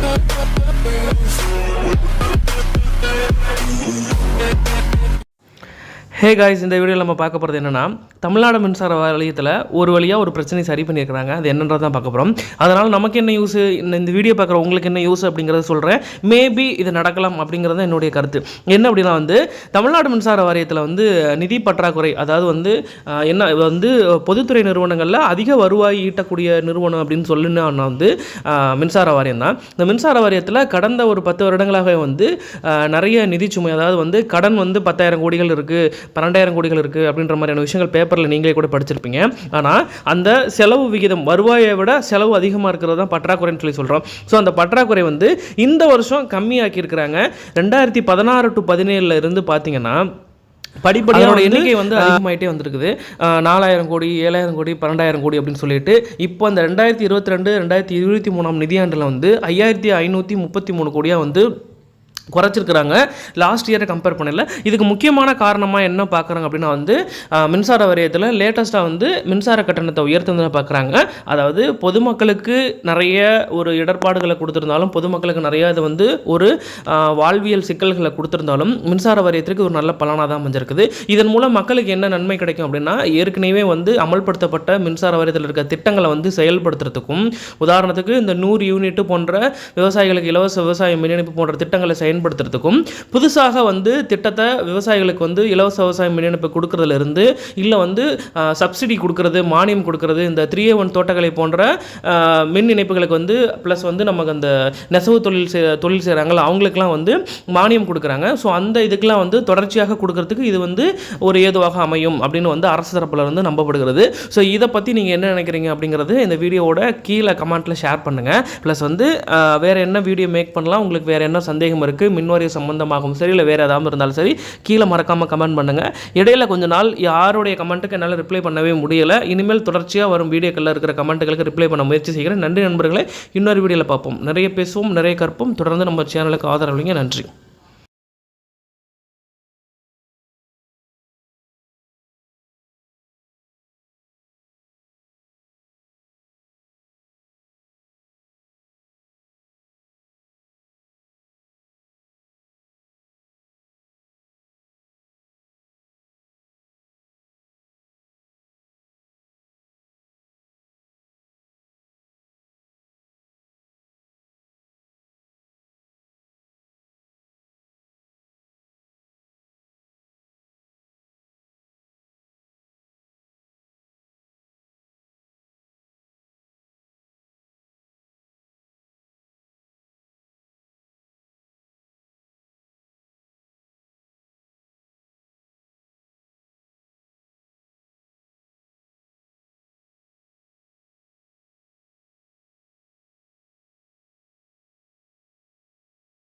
We'll hey guys இந்த வீடியோவில் நம்ம பார்க்க போகிறது என்னென்னா தமிழ்நாடு மின்சார வாரியத்தில் ஒரு வழியாக ஒரு பிரச்சனை சரி பண்ணியிருக்கிறாங்க. அது என்னன்றது தான் பார்க்க போகிறோம் அதனால் நமக்கு என்ன யூஸ் இந்த வீடியோ பார்க்குற உங்களுக்கு என்ன யூஸ் அப்படிங்கிறத சொல்கிறேன் மேபி இது நடக்கலாம் அப்படிங்கிறது தான் என்னுடைய கருத்து. என்ன அப்படின்னா வந்து தமிழ்நாடு மின்சார வாரியத்தில் வந்து நிதி பற்றாக்குறை அதாவது வந்து என்ன வந்து பொதுத்துறை நிறுவனங்களில் அதிக வருவாய் ஈட்டக்கூடிய நிறுவனம் அப்படின்னு சொல்லுன்னா வந்து மின்சார வாரியம் தான். இந்த மின்சார வாரியத்தில் கடந்த ஒரு பத்து வருடங்களாக வந்து நிறைய நிதி சுமை அதாவது வந்து கடன் வந்து பத்தாயிரம் கோடிகள் இருக்குது பன்னெண்டாயிரம் கோடிகள் இருக்குது அப்படின்ற மாதிரியான விஷயங்கள் பேப்பரில் நீங்களே கூட படிச்சிருப்பீங்க. ஆனால் அந்த செலவு விகிதம் வருவாயை விட செலவு அதிகமாக இருக்கிறது தான் பற்றாக்குறைன்னு சொல்லி சொல்கிறோம் ஸோ அந்த பற்றாக்குறை வந்து இந்த வருஷம் கம்மியாக்கி இருக்கிறாங்க. ரெண்டாயிரத்தி பதினாறு டு பதினேழுல இருந்து பார்த்தீங்கன்னா படிப்படியோட எண்ணிக்கை வந்து அதிகமாயிட்டே வந்திருக்குது. நாலாயிரம் கோடி ஏழாயிரம் கோடி பன்னெண்டாயிரம் கோடி அப்படின்னு சொல்லிட்டு இப்போ அந்த ரெண்டாயிரத்தி இருபத்தி ரெண்டு ரெண்டாயிரத்தி இருபத்தி மூணாம் நிதியாண்டில் வந்து ஐயாயிரத்தி ஐநூற்றி முப்பத்தி மூணு கோடியாக வந்து குறைச்சிருக்கிறாங்க. லாஸ்ட் இயரை கம்பேர் பண்ணல. இதுக்கு முக்கியமான காரணமாக என்ன பார்க்குறாங்க அப்படின்னா வந்து மின்சார வாரியத்தில் லேட்டஸ்ட்டாக வந்து மின்சார கட்டணத்தை உயர்த்துனதை பார்க்குறாங்க. அதாவது பொதுமக்களுக்கு நிறைய ஒரு இடர்பாடுகளை கொடுத்துருந்தாலும் பொதுமக்களுக்கு நிறைய இது வந்து ஒரு வாழ்வியல் சிக்கல்களை கொடுத்துருந்தாலும் மின்சார வாரியத்திற்கு ஒரு நல்ல பலனாக தான் அமைஞ்சிருக்குது. இதன் மூலம் மக்களுக்கு என்ன நன்மை கிடைக்கும் அப்படின்னா ஏற்கனவே வந்து அமல்படுத்தப்பட்ட மின்சார வாரியத்தில் இருக்க திட்டங்களை வந்து செயல்படுத்துறதுக்கும் உதாரணத்துக்கு இந்த நூறு யூனிட் போன்ற விவசாயிகளுக்கு இலவச விவசாய மின் இணைப்பு போன்ற திட்டங்களை செயல் பயன்படுத்துறதுக்கும் புதுசாக வந்து திட்டத்தை விவசாயிகளுக்கு வந்து இலவச விவசாய மின் இணைப்பு இல்லை வந்து சப்சிடி கொடுக்கறது மானியம் கொடுக்கறது இந்த த்ரீ ஏ ஒன் தோட்டக்கலை போன்ற மின் இணைப்புகளுக்கு வந்து ப்ளஸ் வந்து நமக்கு அந்த நெசவு தொழில் செய் தொழில் செய்கிறாங்கள அவங்களுக்குலாம் வந்து மானியம் கொடுக்குறாங்க. ஸோ அந்த இதுக்கெலாம் வந்து தொடர்ச்சியாக கொடுக்கறதுக்கு இது வந்து ஒரு ஏதுவாக அமையும் அப்படின்னு வந்து அரசு தரப்பில் இருந்து நம்பப்படுகிறது. ஸோ இதை பற்றி நீங்கள் என்ன நினைக்கிறீங்க அப்படிங்கிறது இந்த வீடியோவோட கீழே கமெண்ட்டில் ஷேர் பண்ணுங்கள் ப்ளஸ் வந்து வேறு என்ன வீடியோ மேக் பண்ணலாம்? உங்களுக்கு வேறு என்ன சந்தேகம் இருக்குது மின்வாரிய சம்பந்தமாகவும் சரி இல்லை வேறு ஏதாவது இருந்தாலும் சரி கீழே மறக்காமல் கமெண்ட் பண்ணுங்கள் இடையில கொஞ்ச நாள் யாருடைய கமெண்ட்டுக்கு என்னால் ரிப்ளை பண்ணவே முடியலை. இனிமேல் தொடர்ச்சியாக வரும் வீடியோக்களில் இருக்கிற கமெண்ட்டுகளுக்கு ரிப்ளை பண்ண முயற்சி செய்கிறேன். நன்றி நண்பர்களே. இன்னொரு வீடியோவில் பார்ப்போம். நிறைய பேசுவோம் நிறைய கற்போம். தொடர்ந்து நம்ம சேனலுக்கு ஆதரவுங்க நன்றி.